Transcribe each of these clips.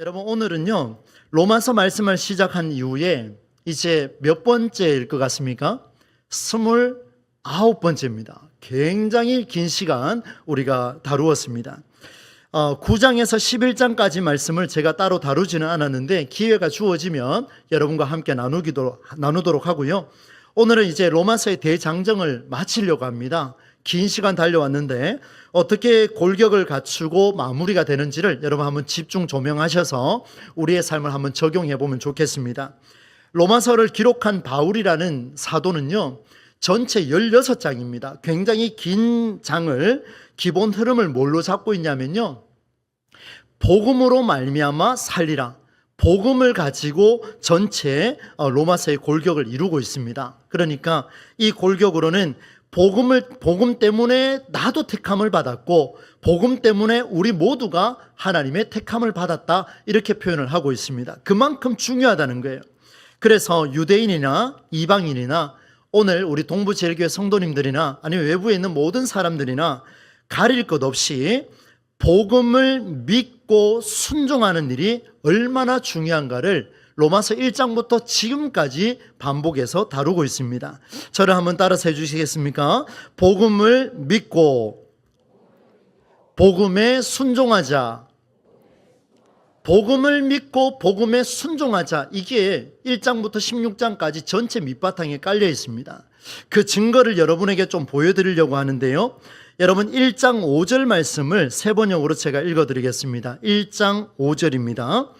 여러분 오늘은요 로마서 말씀을 시작한 이후에 이제 몇 번째일 것 같습니까? 스물 아홉 번째입니다. 굉장히 긴 시간 우리가 다루었습니다. 어, 9장에서 11장까지 말씀을 제가 따로 다루지는 않았는데 기회가 주어지면 여러분과 함께 나누기도, 나누도록 하고요. 오늘은 이제 로마서의 대장정을 마치려고 합니다. 긴 시간 달려왔는데 어떻게 골격을 갖추고 마무리가 되는지를 여러분 한번 집중 조명하셔서 우리의 삶을 한번 적용해 보면 좋겠습니다. 로마서를 기록한 바울이라는 사도는요, 전체 16장입니다. 굉장히 긴 장을 기본 흐름을 뭘로 잡고 있냐면요. 복음으로 말미암아 살리라. 복음을 가지고 전체 어, 로마서의 골격을 이루고 있습니다. 그러니까 이 골격으로는 복음을 복음 때문에 나도 택함을 받았고 복음 때문에 우리 모두가 하나님의 택함을 받았다 이렇게 표현을 하고 있습니다. 그만큼 중요하다는 거예요. 그래서 유대인이나 이방인이나 오늘 우리 동부제일교회 성도님들이나 아니면 외부에 있는 모든 사람들이나 가릴 것 없이 복음을 믿고 순종하는 일이 얼마나 중요한가를 로마서 1장부터 지금까지 반복해서 다루고 있습니다. 저를 한번 따라서 해주시겠습니까? 복음을 믿고 복음에 순종하자. 복음을 믿고 복음에 순종하자. 이게 1장부터 16장까지 전체 밑바탕에 깔려 있습니다. 그 증거를 여러분에게 좀 보여드리려고 하는데요. 여러분 1장 5절 말씀을 세 번역으로 제가 읽어드리겠습니다. 1장 5절입니다.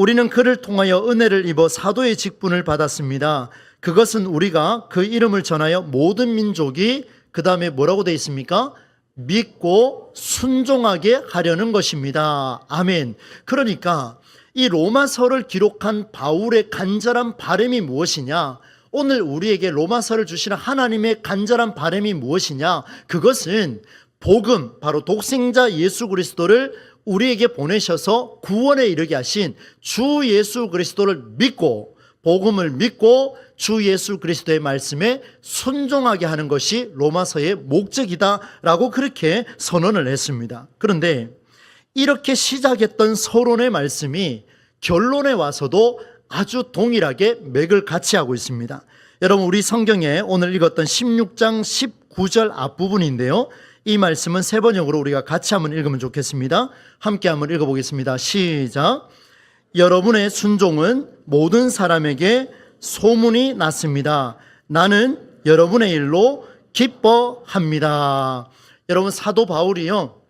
우리는 그를 통하여 은혜를 입어 사도의 직분을 받았습니다. 그것은 우리가 그 이름을 전하여 모든 민족이 그 다음에 뭐라고 되어 있습니까? 믿고 순종하게 하려는 것입니다. 아멘. 그러니까 이 로마서를 기록한 바울의 간절한 바람이 무엇이냐? 오늘 우리에게 로마서를 주시는 하나님의 간절한 바람이 무엇이냐? 그것은 복음, 바로 독생자 예수 그리스도를 우리에게 보내셔서 구원에 이르게 하신 주 예수 그리스도를 믿고 복음을 믿고 주 예수 그리스도의 말씀에 순종하게 하는 것이 로마서의 목적이다라고 그렇게 선언을 했습니다. 그런데 이렇게 시작했던 서론의 말씀이 결론에 와서도 아주 동일하게 맥을 같이 하고 있습니다. 여러분 우리 성경에 오늘 읽었던 16장 19절 앞부분인데요. 이 말씀은 세 번역으로 우리가 같이 한번 읽으면 좋겠습니다. 함께 한번 읽어보겠습니다. 시작. 여러분의 순종은 모든 사람에게 소문이 났습니다. 나는 여러분의 일로 기뻐합니다. 여러분 사도 바울이요.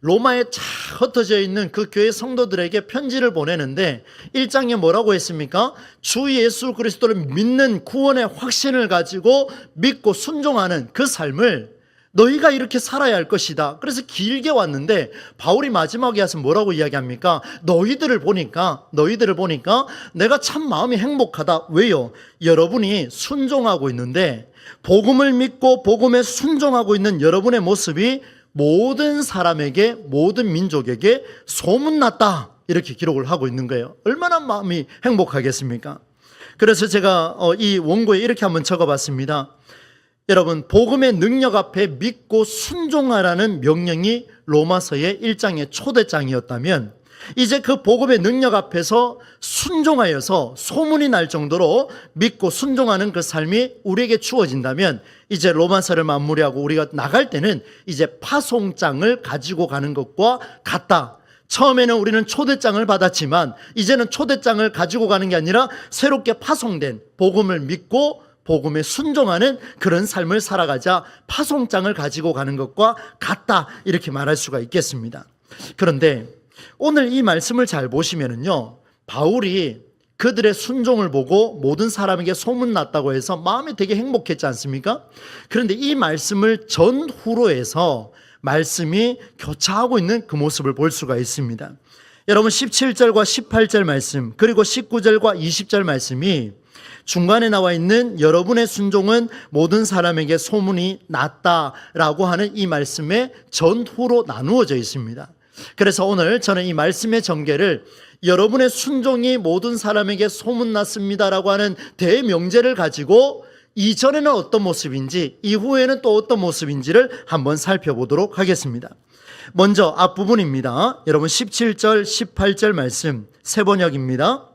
로마에 쫙 흩어져 있는 그 교회 성도들에게 편지를 보내는데 1장에 뭐라고 했습니까? 주 예수 그리스도를 믿는 구원의 확신을 가지고 믿고 순종하는 그 삶을 너희가 이렇게 살아야 할 것이다. 그래서 길게 왔는데 바울이 마지막에 와서 뭐라고 이야기합니까? 너희들을 보니까 너희들을 보니까 내가 참 마음이 행복하다. 왜요? 여러분이 순종하고 있는데 복음을 믿고 복음에 순종하고 있는 여러분의 모습이 모든 사람에게 모든 민족에게 소문났다. 이렇게 기록을 하고 있는 거예요. 얼마나 마음이 행복하겠습니까? 그래서 제가 어, 이 원고에 이렇게 한번 적어봤습니다. 여러분, 복음의 능력 앞에 믿고 순종하라는 명령이 로마서의 1장의 초대장이었다면 이제 그 복음의 능력 앞에서 순종하여서 소문이 날 정도로 믿고 순종하는 그 삶이 우리에게 주어진다면 이제 로마서를 마무리하고 우리가 나갈 때는 이제 파송장을 가지고 가는 것과 같다. 처음에는 우리는 초대장을 받았지만 이제는 초대장을 가지고 가는 게 아니라 새롭게 파송된 복음을 믿고 복음에 순종하는 그런 삶을 살아가자 파송장을 가지고 가는 것과 같다 이렇게 말할 수가 있겠습니다. 그런데 오늘 이 말씀을 잘 보시면은요 바울이 그들의 순종을 보고 모든 사람에게 소문났다고 해서 마음이 되게 행복했지 않습니까? 그런데 이 말씀을 전후로 해서 말씀이 교차하고 있는 그 모습을 볼 수가 있습니다. 여러분 17절과 18절 말씀 그리고 19절과 20절 말씀이 중간에 나와 있는 여러분의 순종은 모든 사람에게 소문이 났다라고 하는 이 말씀의 전후로 나누어져 있습니다. 그래서 오늘 저는 이 말씀의 전개를 여러분의 순종이 모든 사람에게 소문났습니다라고 하는 대명제를 가지고 이전에는 어떤 모습인지 이후에는 또 어떤 모습인지를 한번 살펴보도록 하겠습니다. 먼저 앞부분입니다. 여러분 17절, 18절 말씀 세 번역입니다.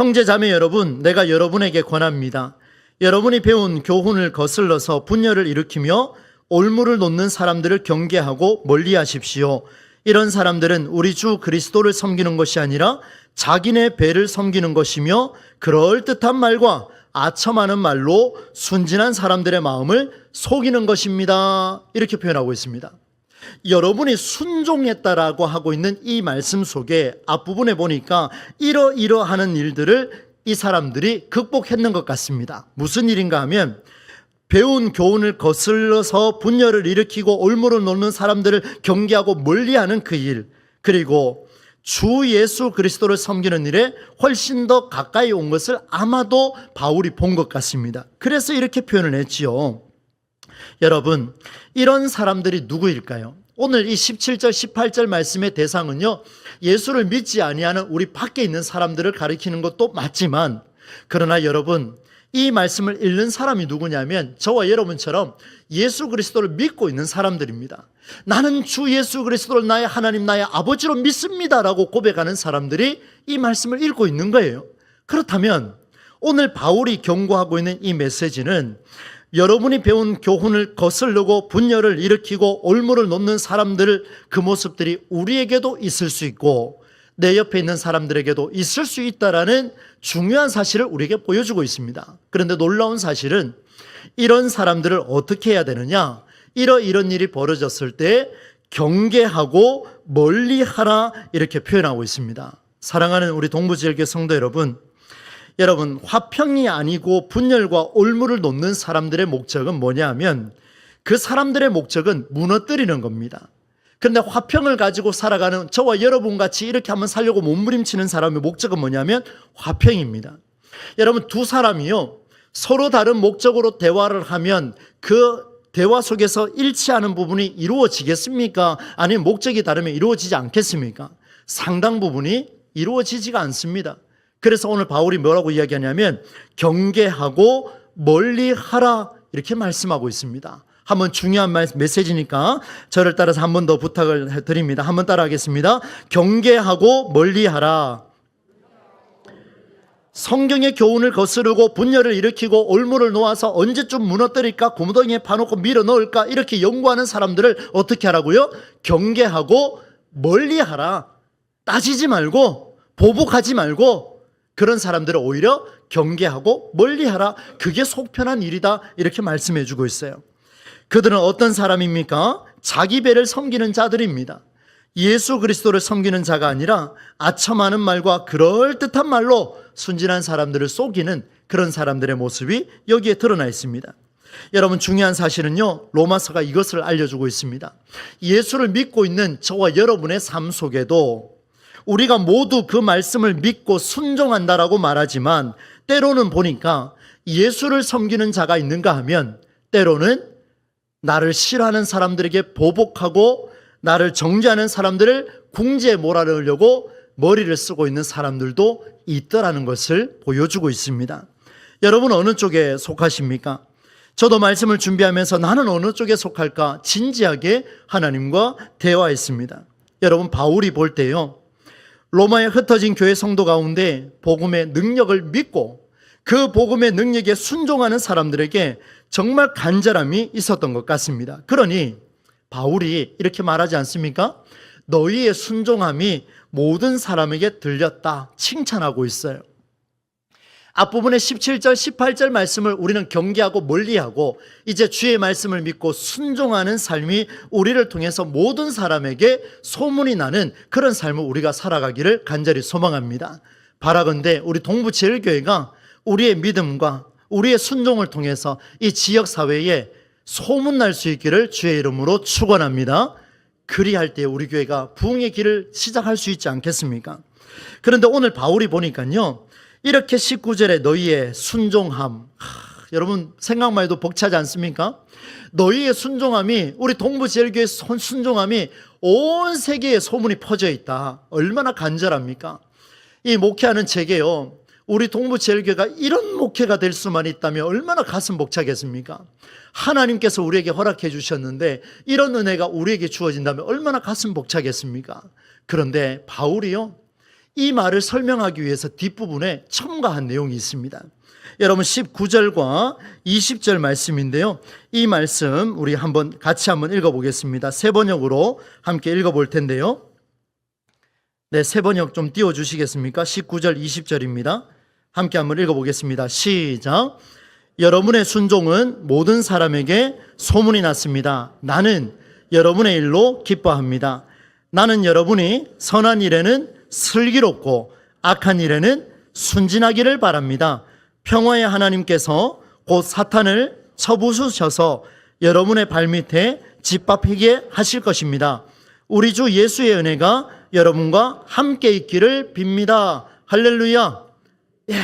형제 자매 여러분, 내가 여러분에게 권합니다. 여러분이 배운 교훈을 거슬러서 분열을 일으키며 올무를 놓는 사람들을 경계하고 멀리 하십시오. 이런 사람들은 우리 주 그리스도를 섬기는 것이 아니라 자기네 배를 섬기는 것이며 그럴듯한 말과 아첨하는 말로 순진한 사람들의 마음을 속이는 것입니다. 이렇게 표현하고 있습니다. 여러분이 순종했다라고 하고 있는 이 말씀 속에 앞부분에 보니까 이러이러하는 일들을 이 사람들이 극복했는 것 같습니다. 무슨 일인가 하면 배운 교훈을 거슬러서 분열을 일으키고 올무를 놓는 사람들을 경계하고 멀리하는 그 일, 그리고 주 예수 그리스도를 섬기는 일에 훨씬 더 가까이 온 것을 아마도 바울이 본 것 같습니다. 그래서 이렇게 표현을 했지요. 여러분, 이런 사람들이 누구일까요? 오늘 이 17절, 18절 말씀의 대상은요, 예수를 믿지 아니하는 우리 밖에 있는 사람들을 가리키는 것도 맞지만, 그러나 여러분, 이 말씀을 읽는 사람이 누구냐면 저와 여러분처럼 예수 그리스도를 믿고 있는 사람들입니다. 나는 주 예수 그리스도를 나의 하나님, 나의 아버지로 믿습니다라고 고백하는 사람들이 이 말씀을 읽고 있는 거예요. 그렇다면 오늘 바울이 경고하고 있는 이 메시지는 여러분이 배운 교훈을 거슬르고 분열을 일으키고 올무를 놓는 사람들 그 모습들이 우리에게도 있을 수 있고 내 옆에 있는 사람들에게도 있을 수 있다라는 중요한 사실을 우리에게 보여주고 있습니다. 그런데 놀라운 사실은 이런 사람들을 어떻게 해야 되느냐? 이러 이런 일이 벌어졌을 때 경계하고 멀리 하라 이렇게 표현하고 있습니다. 사랑하는 우리 동부지역의 성도 여러분, 여러분 화평이 아니고 분열과 올무를 놓는 사람들의 목적은 뭐냐 하면 그 사람들의 목적은 무너뜨리는 겁니다. 그런데 화평을 가지고 살아가는 저와 여러분 같이 이렇게 한번 살려고 몸부림치는 사람의 목적은 뭐냐면 화평입니다. 여러분 두 사람이요 서로 다른 목적으로 대화를 하면 그 대화 속에서 일치하는 부분이 이루어지겠습니까? 아니면 목적이 다르면 이루어지지 않겠습니까? 상당 부분이 이루어지지가 않습니다. 그래서 오늘 바울이 뭐라고 이야기하냐면 경계하고 멀리 하라 이렇게 말씀하고 있습니다. 한번 중요한 메시지니까 저를 따라서 한 번 더 부탁을 드립니다. 한번 따라하겠습니다. 경계하고 멀리 하라. 성경의 교훈을 거스르고 분열을 일으키고 올무를 놓아서 언제쯤 무너뜨릴까 고무덩이에 파놓고 밀어 넣을까 이렇게 연구하는 사람들을 어떻게 하라고요? 경계하고 멀리 하라. 따지지 말고 보복하지 말고 그런 사람들을 오히려 경계하고 멀리 하라. 그게 속편한 일이다. 이렇게 말씀해 주고 있어요. 그들은 어떤 사람입니까? 자기 배를 섬기는 자들입니다. 예수 그리스도를 섬기는 자가 아니라 아첨하는 말과 그럴듯한 말로 순진한 사람들을 속이는 그런 사람들의 모습이 여기에 드러나 있습니다. 여러분 중요한 사실은요. 로마서가 이것을 알려주고 있습니다. 예수를 믿고 있는 저와 여러분의 삶 속에도 우리가 모두 그 말씀을 믿고 순종한다라고 말하지만 때로는 보니까 예수를 섬기는 자가 있는가 하면 때로는 나를 싫어하는 사람들에게 보복하고 나를 정죄하는 사람들을 궁지에 몰아넣으려고 머리를 쓰고 있는 사람들도 있더라는 것을 보여주고 있습니다. 여러분 어느 쪽에 속하십니까? 저도 말씀을 준비하면서 나는 어느 쪽에 속할까 진지하게 하나님과 대화했습니다. 여러분 바울이 볼 때요. 로마에 흩어진 교회 성도 가운데 복음의 능력을 믿고 그 복음의 능력에 순종하는 사람들에게 정말 간절함이 있었던 것 같습니다. 그러니 바울이 이렇게 말하지 않습니까? 너희의 순종함이 모든 사람에게 들렸다. 칭찬하고 있어요. 앞부분의 17절, 18절 말씀을 우리는 경계하고 멀리하고 이제 주의 말씀을 믿고 순종하는 삶이 우리를 통해서 모든 사람에게 소문이 나는 그런 삶을 우리가 살아가기를 간절히 소망합니다. 바라건대 우리 동부제일교회가 우리의 믿음과 우리의 순종을 통해서 이 지역 사회에 소문날 수 있기를 주의 이름으로 축원합니다. 그리할 때 우리 교회가 부흥의 길을 시작할 수 있지 않겠습니까? 그런데 오늘 바울이 보니까요. 이렇게 19절에 너희의 순종함 하, 여러분 생각만 해도 벅차지 않습니까? 너희의 순종함이 우리 동부제일교회 순종함이 온 세계에 소문이 퍼져 있다. 얼마나 간절합니까? 이 목회하는 제게요. 우리 동부제일교회가 이런 목회가 될 수만 있다면 얼마나 가슴 벅차겠습니까? 하나님께서 우리에게 허락해 주셨는데 이런 은혜가 우리에게 주어진다면 얼마나 가슴 벅차겠습니까? 그런데 바울이요. 이 말을 설명하기 위해서 뒷부분에 첨가한 내용이 있습니다. 여러분 19절과 20절 말씀인데요. 이 말씀 우리 한번 같이 한번 읽어 보겠습니다. 세 번역으로 함께 읽어 볼 텐데요. 네, 세 번역 좀 띄워 주시겠습니까? 19절 20절입니다. 함께 한번 읽어 보겠습니다. 시작. 여러분의 순종은 모든 사람에게 소문이 났습니다. 나는 여러분의 일로 기뻐합니다. 나는 여러분이 선한 일에는 슬기롭고 악한 일에는 순진하기를 바랍니다. 평화의 하나님께서 곧 사탄을 쳐부수셔서 여러분의 발밑에 짓밟히게 하실 것입니다. 우리 주 예수의 은혜가 여러분과 함께 있기를 빕니다. 할렐루야. 예.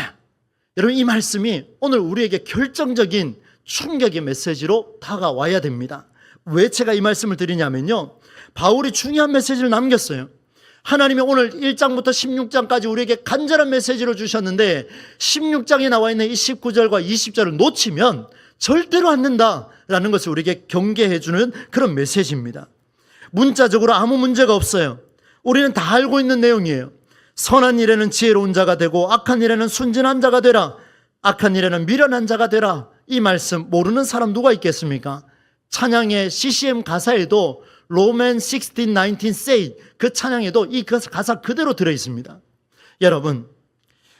여러분 이 말씀이 오늘 우리에게 결정적인 충격의 메시지로 다가와야 됩니다. 왜 제가 이 말씀을 드리냐면요. 바울이 중요한 메시지를 남겼어요. 하나님이 오늘 1장부터 16장까지 우리에게 간절한 메시지를 주셨는데 16장에 나와 있는 이 19절과 20절을 놓치면 절대로 안 된다라는 것을 우리에게 경계해 주는 그런 메시지입니다. 문자적으로 아무 문제가 없어요. 우리는 다 알고 있는 내용이에요. 선한 일에는 지혜로운 자가 되고 악한 일에는 순진한 자가 되라. 악한 일에는 미련한 자가 되라. 이 말씀 모르는 사람 누가 있겠습니까? 찬양의 CCM 가사에도 로맨 16, 19 say 그 찬양에도 이 가사 그대로 들어 있습니다. 여러분,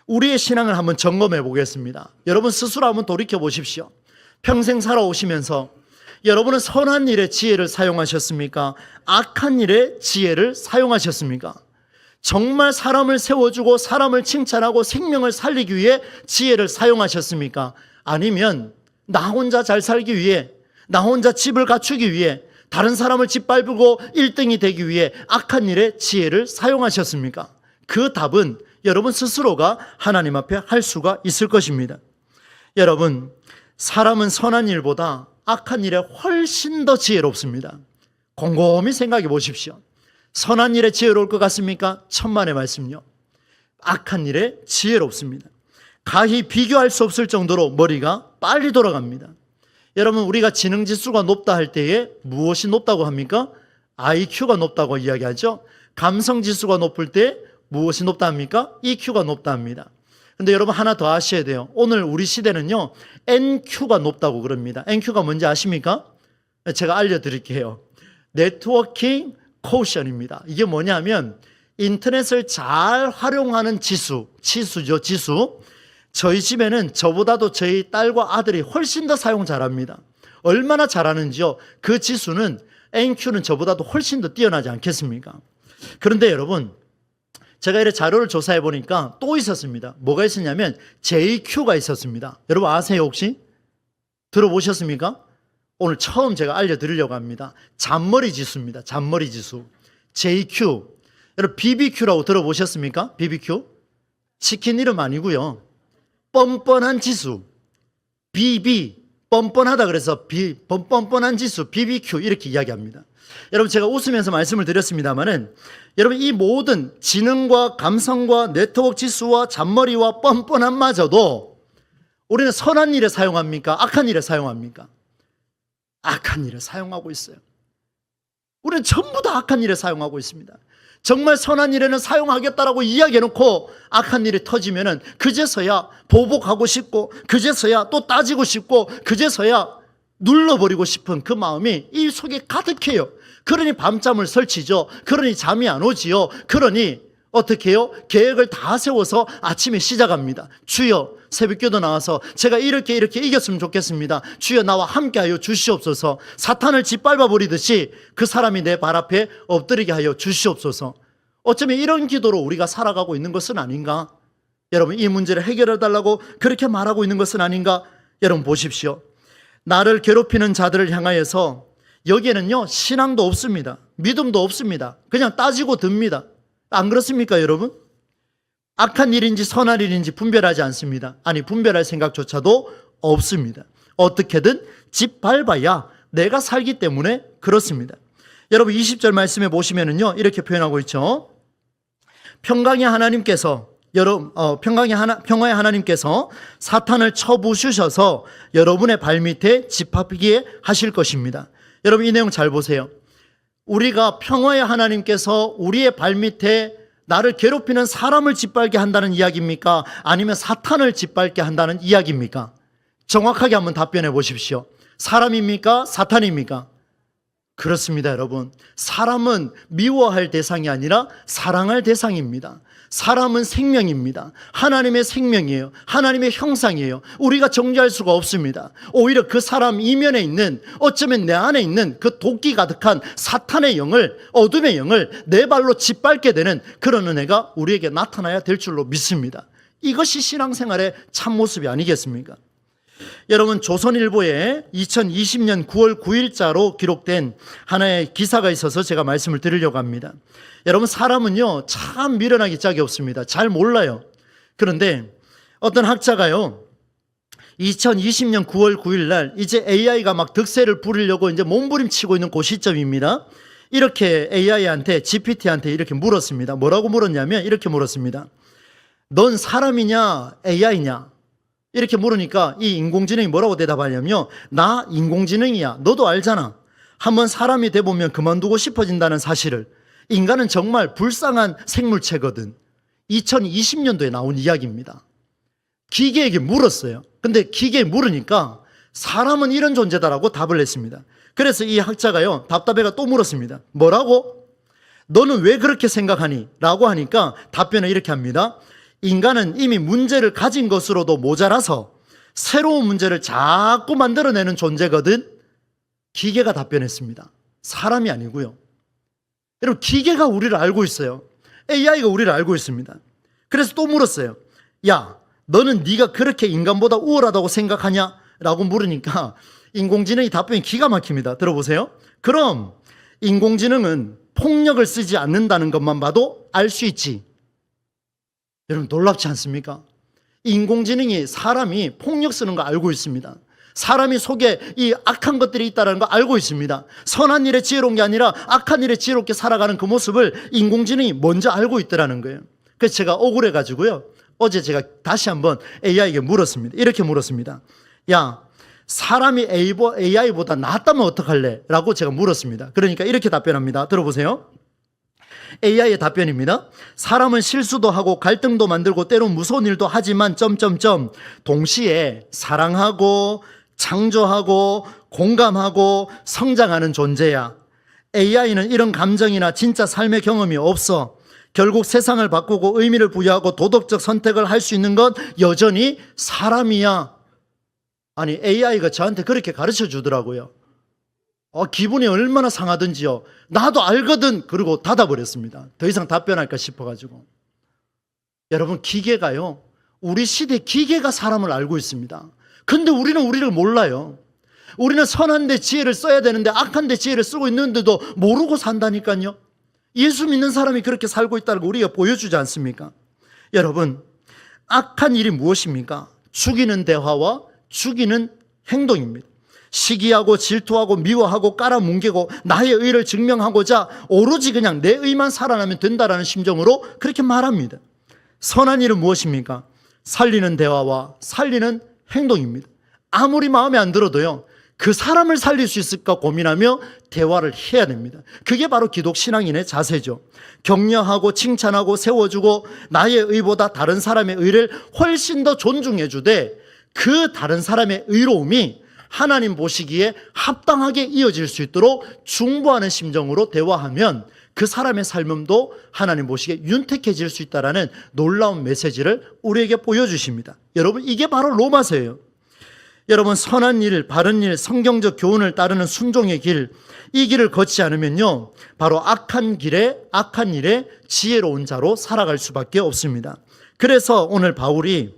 우리의 신앙을 한번 점검해 보겠습니다. 여러분 스스로 한번 돌이켜 보십시오. 평생 살아오시면서 여러분은 선한 일에 지혜를 사용하셨습니까? 악한 일에 지혜를 사용하셨습니까? 정말 사람을 세워주고 사람을 칭찬하고 생명을 살리기 위해 지혜를 사용하셨습니까? 아니면 나 혼자 잘 살기 위해, 나 혼자 집을 갖추기 위해, 다른 사람을 짓밟고 1등이 되기 위해 악한 일에 지혜를 사용하셨습니까? 그 답은 여러분 스스로가 하나님 앞에 할 수가 있을 것입니다. 여러분, 사람은 선한 일보다 악한 일에 훨씬 더 지혜롭습니다. 곰곰이 생각해 보십시오. 선한 일에 지혜로울 것 같습니까? 천만의 말씀요. 악한 일에 지혜롭습니다. 가히 비교할 수 없을 정도로 머리가 빨리 돌아갑니다. 여러분, 우리가 지능 지수가 높다 할 때에 무엇이 높다고 합니까? IQ가 높다고 이야기하죠. 감성 지수가 높을 때 무엇이 높다 합니까? EQ가 높다 합니다. 근데 여러분 하나 더 아셔야 돼요. 오늘 우리 시대는요, NQ가 높다고 그럽니다. NQ가 뭔지 아십니까? 제가 알려 드릴게요. 네트워킹 코션입니다. 이게 뭐냐면 인터넷을 잘 활용하는 지수, 지수죠, 지수. 저희 집에는 저보다도 저희 딸과 아들이 훨씬 더 사용 잘합니다. 얼마나 잘하는지요? 그 지수는 NQ는 저보다도 훨씬 더 뛰어나지 않겠습니까? 그런데 여러분, 제가 이렇게 자료를 조사해 보니까 또 있었습니다. 뭐가 있었냐면 JQ가 있었습니다. 여러분 아세요 혹시? 들어보셨습니까? 오늘 처음 제가 알려드리려고 합니다. 잔머리 지수입니다. 잔머리 지수. JQ. 여러분 BBQ라고 들어보셨습니까? BBQ? 치킨 이름 아니고요. 뻔뻔한 지수. BB. 뻔뻔하다 그래서 비, 뻔뻔한 지수. BBQ 이렇게 이야기합니다. 여러분 제가 웃으면서 말씀을 드렸습니다만은 여러분 이 모든 지능과 감성과 네트워크 지수와 잔머리와 뻔뻔함마저도 우리는 선한 일에 사용합니까? 악한 일에 사용합니까? 악한 일에 사용하고 있어요. 우리는 전부 다 악한 일에 사용하고 있습니다. 정말 선한 일에는 사용하겠다라고 이야기해놓고 악한 일이 터지면은 그제서야 보복하고 싶고 그제서야 또 따지고 싶고 그제서야 눌러버리고 싶은 그 마음이 이 속에 가득해요. 그러니 밤잠을 설치죠. 그러니 잠이 안 오지요. 그러니 어떻게 해요? 계획을 다 세워서 아침에 시작합니다. 주여, 새벽교도 나와서 제가 이렇게 이렇게 이겼으면 좋겠습니다. 주여, 나와 함께하여 주시옵소서. 사탄을 짓밟아 버리듯이 그 사람이 내 발 앞에 엎드리게 하여 주시옵소서. 어쩌면 이런 기도로 우리가 살아가고 있는 것은 아닌가? 여러분, 이 문제를 해결해 달라고 그렇게 말하고 있는 것은 아닌가? 여러분, 보십시오. 나를 괴롭히는 자들을 향하여서 여기에는요, 신앙도 없습니다. 믿음도 없습니다. 그냥 따지고 듭니다. 안 그렇습니까, 여러분? 악한 일인지 선한 일인지 분별하지 않습니다. 아니, 분별할 생각조차도 없습니다. 어떻게든 짓밟아야 내가 살기 때문에 그렇습니다. 여러분, 20절 말씀에 보시면은요, 이렇게 표현하고 있죠. 평강의 하나님께서 여러분 어, 평강의 하나 평화의 하나님께서 사탄을 쳐부수셔서 여러분의 발밑에 집합하게 하실 것입니다. 여러분 이 내용 잘 보세요. 우리가 평화의 하나님께서 우리의 발밑에 나를 괴롭히는 사람을 짓밟게 한다는 이야기입니까? 아니면 사탄을 짓밟게 한다는 이야기입니까? 정확하게 한번 답변해 보십시오. 사람입니까? 사탄입니까? 그렇습니다, 여러분. 사람은 미워할 대상이 아니라 사랑할 대상입니다. 사람은 생명입니다. 하나님의 생명이에요. 하나님의 형상이에요. 우리가 정죄할 수가 없습니다. 오히려 그 사람 이면에 있는 어쩌면 내 안에 있는 그 도끼 가득한 사탄의 영을 어둠의 영을 내 발로 짓밟게 되는 그런 은혜가 우리에게 나타나야 될 줄로 믿습니다. 이것이 신앙생활의 참모습이 아니겠습니까? 여러분 조선일보에 2020년 9월 9일자로 기록된 하나의 기사가 있어서 제가 말씀을 드리려고 합니다. 여러분 사람은요 참 미련하기 짝이 없습니다. 잘 몰라요. 그런데 어떤 학자가요 2020년 9월 9일 날 이제 AI가 막 득세를 부리려고 이제 몸부림치고 있는 그 시점입니다. 이렇게 AI한테 GPT한테 이렇게 물었습니다. 뭐라고 물었냐면 이렇게 물었습니다. 넌 사람이냐 AI냐? 이렇게 물으니까 이 인공지능이 뭐라고 대답하냐면요. 나 인공지능이야. 너도 알잖아. 한번 사람이 돼 보면 그만두고 싶어진다는 사실을. 인간은 정말 불쌍한 생물체거든. 2020년도에 나온 이야기입니다. 기계에게 물었어요. 근데 기계에 물으니까 사람은 이런 존재다라고 답을 했습니다. 그래서 이 학자가요, 답답해가 또 물었습니다. 뭐라고? 너는 왜 그렇게 생각하니? 라고 하니까 답변을 이렇게 합니다. 인간은 이미 문제를 가진 것으로도 모자라서 새로운 문제를 자꾸 만들어내는 존재거든. 기계가 답변했습니다. 사람이 아니고요. 여러분, 기계가 우리를 알고 있어요. AI가 우리를 알고 있습니다. 그래서 또 물었어요. 야, 너는 네가 그렇게 인간보다 우월하다고 생각하냐? 라고 물으니까 인공지능이 답변이 기가 막힙니다. 들어보세요. 그럼 인공지능은 폭력을 쓰지 않는다는 것만 봐도 알 수 있지. 여러분 놀랍지 않습니까? 인공지능이 사람이 폭력 쓰는 거 알고 있습니다. 사람이 속에 이 악한 것들이 있다는 거 알고 있습니다. 선한 일에 지혜로운 게 아니라 악한 일에 지혜롭게 살아가는 그 모습을 인공지능이 먼저 알고 있더라는 거예요. 그래서 제가 억울해 가지고요. 어제 제가 다시 한번 AI에게 물었습니다. 이렇게 물었습니다. 야, 사람이 AI보다 낫다면 어떡할래? 라고 제가 물었습니다. 그러니까 이렇게 답변합니다. 들어보세요. AI의 답변입니다. 사람은 실수도 하고 갈등도 만들고 때론 무서운 일도 하지만 점점점 동시에 사랑하고 창조하고 공감하고 성장하는 존재야. AI는 이런 감정이나 진짜 삶의 경험이 없어. 결국 세상을 바꾸고 의미를 부여하고 도덕적 선택을 할 수 있는 건 여전히 사람이야. 아니, AI가 저한테 그렇게 가르쳐 주더라고요. 어, 기분이 얼마나 상하든지요. 나도 알거든. 그리고 닫아버렸습니다. 더 이상 답변할까 싶어가지고. 여러분, 기계가요. 우리 시대 기계가 사람을 알고 있습니다. 근데 우리는 우리를 몰라요. 우리는 선한데 지혜를 써야 되는데 악한데 지혜를 쓰고 있는데도 모르고 산다니까요. 예수 믿는 사람이 그렇게 살고 있다는 걸 우리가 보여주지 않습니까? 여러분, 악한 일이 무엇입니까? 죽이는 대화와 죽이는 행동입니다. 시기하고 질투하고 미워하고 깔아뭉개고 나의 의를 증명하고자 오로지 그냥 내 의만 살아나면 된다라는 심정으로 그렇게 말합니다. 선한 일은 무엇입니까? 살리는 대화와 살리는 행동입니다. 아무리 마음에 안 들어도요. 그 사람을 살릴 수 있을까 고민하며 대화를 해야 됩니다. 그게 바로 기독 신앙인의 자세죠. 격려하고 칭찬하고 세워주고 나의 의보다 다른 사람의 의를 훨씬 더 존중해 주되 그 다른 사람의 의로움이 하나님 보시기에 합당하게 이어질 수 있도록 중보하는 심정으로 대화하면 그 사람의 삶음도 하나님 보시기에 윤택해질 수 있다라는 놀라운 메시지를 우리에게 보여주십니다. 여러분 이게 바로 로마서예요. 여러분 선한 일, 바른 일, 성경적 교훈을 따르는 순종의 길, 이 길을 걷지 않으면요, 바로 악한 길에 악한 일에 지혜로운 자로 살아갈 수밖에 없습니다. 그래서 오늘 바울이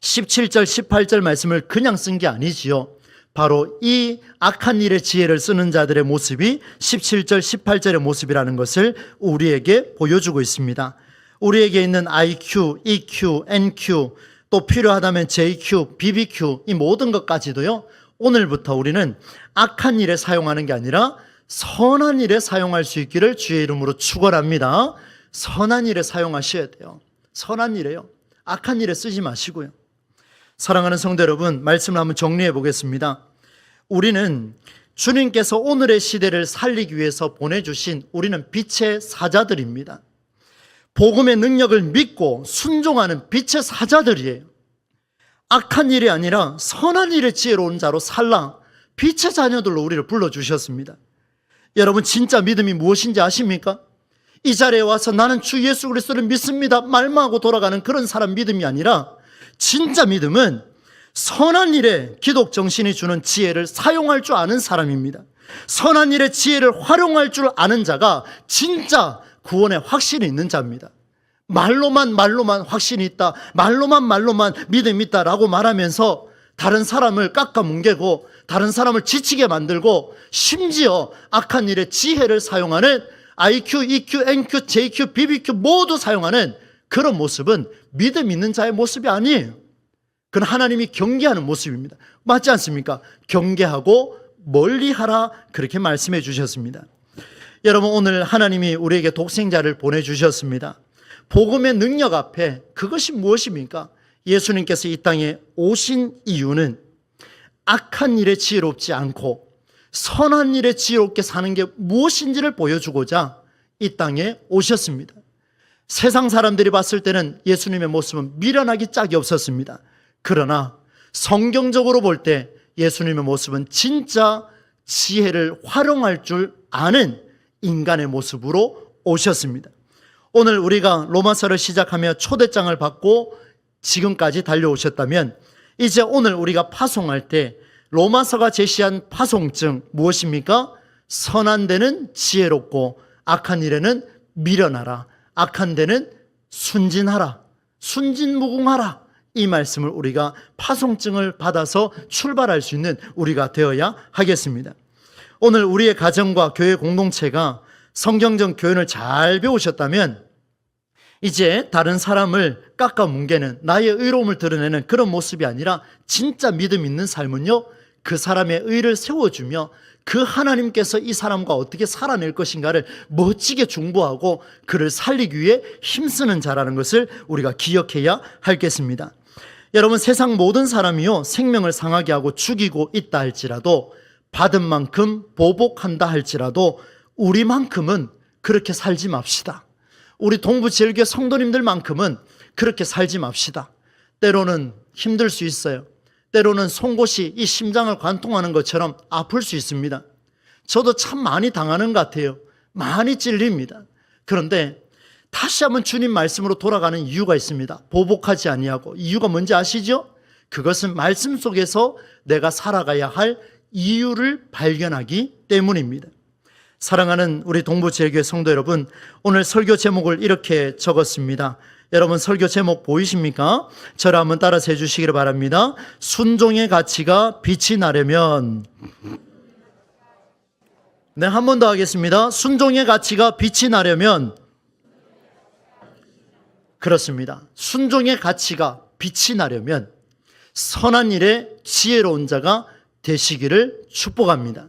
17절, 18절 말씀을 그냥 쓴 게 아니지요. 바로 이 악한 일의 지혜를 쓰는 자들의 모습이 17절, 18절의 모습이라는 것을 우리에게 보여주고 있습니다. 우리에게 있는 IQ, EQ, NQ, 또 필요하다면 JQ, BBQ 이 모든 것까지도요. 오늘부터 우리는 악한 일에 사용하는 게 아니라 선한 일에 사용할 수 있기를 주의 이름으로 축원합니다. 선한 일에 사용하셔야 돼요. 선한 일에요. 악한 일에 쓰지 마시고요. 사랑하는 성도 여러분, 말씀을 한번 정리해 보겠습니다. 우리는 주님께서 오늘의 시대를 살리기 위해서 보내주신 우리는 빛의 사자들입니다. 복음의 능력을 믿고 순종하는 빛의 사자들이에요. 악한 일이 아니라 선한 일에 지혜로운 자로 살라 빛의 자녀들로 우리를 불러주셨습니다. 여러분 진짜 믿음이 무엇인지 아십니까? 이 자리에 와서 나는 주 예수 그리스도를 믿습니다. 말만 하고 돌아가는 그런 사람 믿음이 아니라 진짜 믿음은 선한 일에 기독 정신이 주는 지혜를 사용할 줄 아는 사람입니다. 선한 일의 지혜를 활용할 줄 아는 자가 진짜 구원에 확신이 있는 자입니다. 말로만 말로만 확신이 있다. 말로만 말로만 믿음이 있다라고 말하면서 다른 사람을 깎아 뭉개고 다른 사람을 지치게 만들고 심지어 악한 일에 지혜를 사용하는 IQ, EQ, NQ, JQ, BBQ 모두 사용하는 그런 모습은 믿음 있는 자의 모습이 아니에요. 그건 하나님이 경계하는 모습입니다. 맞지 않습니까? 경계하고 멀리 하라 그렇게 말씀해 주셨습니다. 여러분 오늘 하나님이 우리에게 독생자를 보내 주셨습니다. 복음의 능력 앞에 그것이 무엇입니까? 예수님께서 이 땅에 오신 이유는 악한 일에 지혜롭지 않고 선한 일에 지혜롭게 사는 게 무엇인지를 보여주고자 이 땅에 오셨습니다. 세상 사람들이 봤을 때는 예수님의 모습은 미련하기 짝이 없었습니다. 그러나 성경적으로 볼 때 예수님의 모습은 진짜 지혜를 활용할 줄 아는 인간의 모습으로 오셨습니다. 오늘 우리가 로마서를 시작하며 초대장을 받고 지금까지 달려오셨다면 이제 오늘 우리가 파송할 때 로마서가 제시한 파송증 무엇입니까? 선한 데는 지혜롭고 악한 일에는 미련하라. 악한 데는 순진하라. 순진무궁하라. 이 말씀을 우리가 파송증을 받아서 출발할 수 있는 우리가 되어야 하겠습니다. 오늘 우리의 가정과 교회 공동체가 성경적 교훈을 잘 배우셨다면 이제 다른 사람을 깎아 뭉개는 나의 의로움을 드러내는 그런 모습이 아니라 진짜 믿음 있는 삶은요 그 사람의 의를 세워주며 그 하나님께서 이 사람과 어떻게 살아낼 것인가를 멋지게 중보하고 그를 살리기 위해 힘쓰는 자라는 것을 우리가 기억해야 하겠습니다. 여러분 세상 모든 사람이요 생명을 상하게 하고 죽이고 있다 할지라도 받은 만큼 보복한다 할지라도 우리만큼은 그렇게 살지 맙시다. 우리 동부제일교회 성도님들만큼은 그렇게 살지 맙시다. 때로는 힘들 수 있어요. 때로는 송곳이 이 심장을 관통하는 것처럼 아플 수 있습니다. 저도 참 많이 당하는 것 같아요. 많이 찔립니다. 그런데 다시 한번 주님 말씀으로 돌아가는 이유가 있습니다. 보복하지 아니하고 이유가 뭔지 아시죠? 그것은 말씀 속에서 내가 살아가야 할 이유를 발견하기 때문입니다. 사랑하는 우리 동부제교회 성도 여러분, 오늘 설교 제목을 이렇게 적었습니다. 여러분 설교 제목 보이십니까? 저를 한번 따라서 해주시기를 바랍니다. 순종의 가치가 빛이 나려면 네, 한 번 더 하겠습니다. 순종의 가치가 빛이 나려면 그렇습니다. 순종의 가치가 빛이 나려면 선한 일에 지혜로운 자가 되시기를 축복합니다.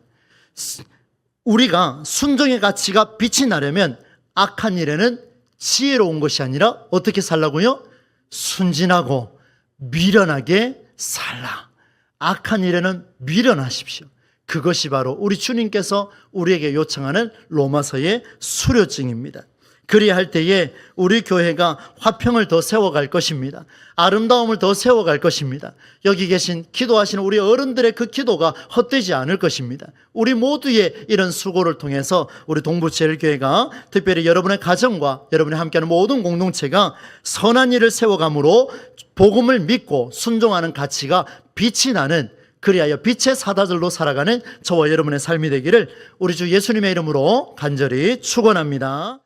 우리가 순종의 가치가 빛이 나려면 악한 일에는 지혜로운 것이 아니라 어떻게 살라고요? 순진하고 미련하게 살라. 악한 일에는 미련하십시오. 그것이 바로 우리 주님께서 우리에게 요청하는 로마서의 수료증입니다. 그리할 때에 우리 교회가 화평을 더 세워갈 것입니다. 아름다움을 더 세워갈 것입니다. 여기 계신 기도하시는 우리 어른들의 그 기도가 헛되지 않을 것입니다. 우리 모두의 이런 수고를 통해서 우리 동부제일교회가 특별히 여러분의 가정과 여러분이 함께하는 모든 공동체가 선한 일을 세워감으로 복음을 믿고 순종하는 가치가 빛이 나는 그리하여 빛의 사다들로 살아가는 저와 여러분의 삶이 되기를 우리 주 예수님의 이름으로 간절히 축원합니다.